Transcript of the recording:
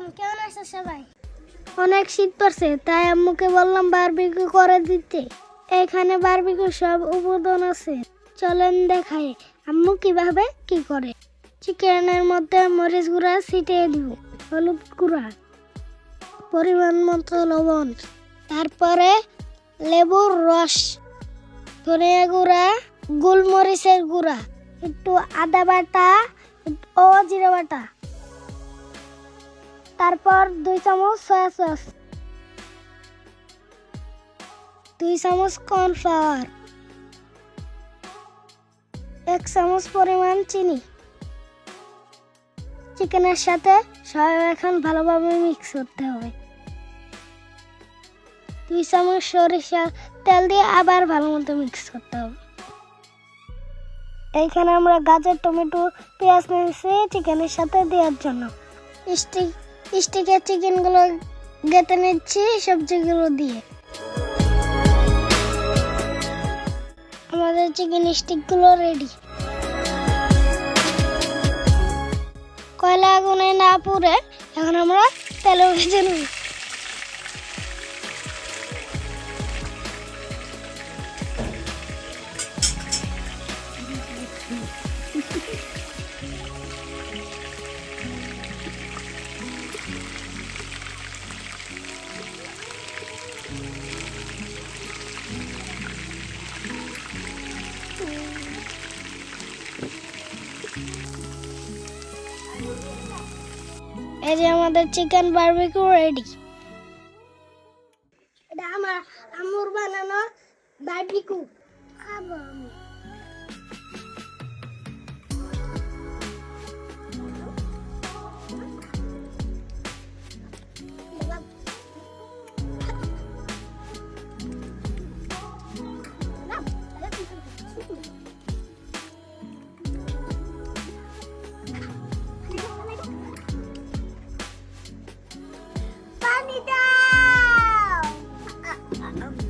আলাইকুম কেমন আছো সবাই? অনেক শীত পড়ছে, তাই আম্মুকে বললাম বারবিকিউ করে দিতে। এখানে বারবিকিউ সব উপাদান আছে। চলেন দেখাই আম্মু কীভাবে কি করে। চিকেনের মধ্যে মরিচ গুঁড়া ছিটিয়ে দিব, হলুদ গুঁড়া, পরিমাণ মতো লবণ, তারপরে লেবুর রস, ধনিয়া গুঁড়া, গোলমরিচের গুঁড়া, একটু আদা বাটা ও জিরা বাটা। তারপর দুই চামচ সয়া সস দুই চামচ কর্নফ্লাওয়ার এক চামচ পরিমাণ চিনি। চিকেনের সাথে সব এখন ভালোভাবে মিক্স করতে হবে। দুই চামচ সরিষা তেল দিয়ে আবার ভালো মতো মিক্স করতে হবে। এইখানে আমরা গাজর, টমেটো, পেঁয়াজ নিয়েছি চিকেনের সাথে দেওয়ার জন্য। স্টিক স্টিকের চিকেনগুলো গেতে নিচ্ছি সবজিগুলো দিয়ে। আমাদের চিকেন স্টিকগুলো রেডি কয়লা আগুনে না পুড়ে এখন আমরা তেলে ভেজে নেব। এই যে আমাদের চিকেন বারবিকিউ রেডি এটা আমার আমুর বানানো বারবিকিউ খাব আমি। I'm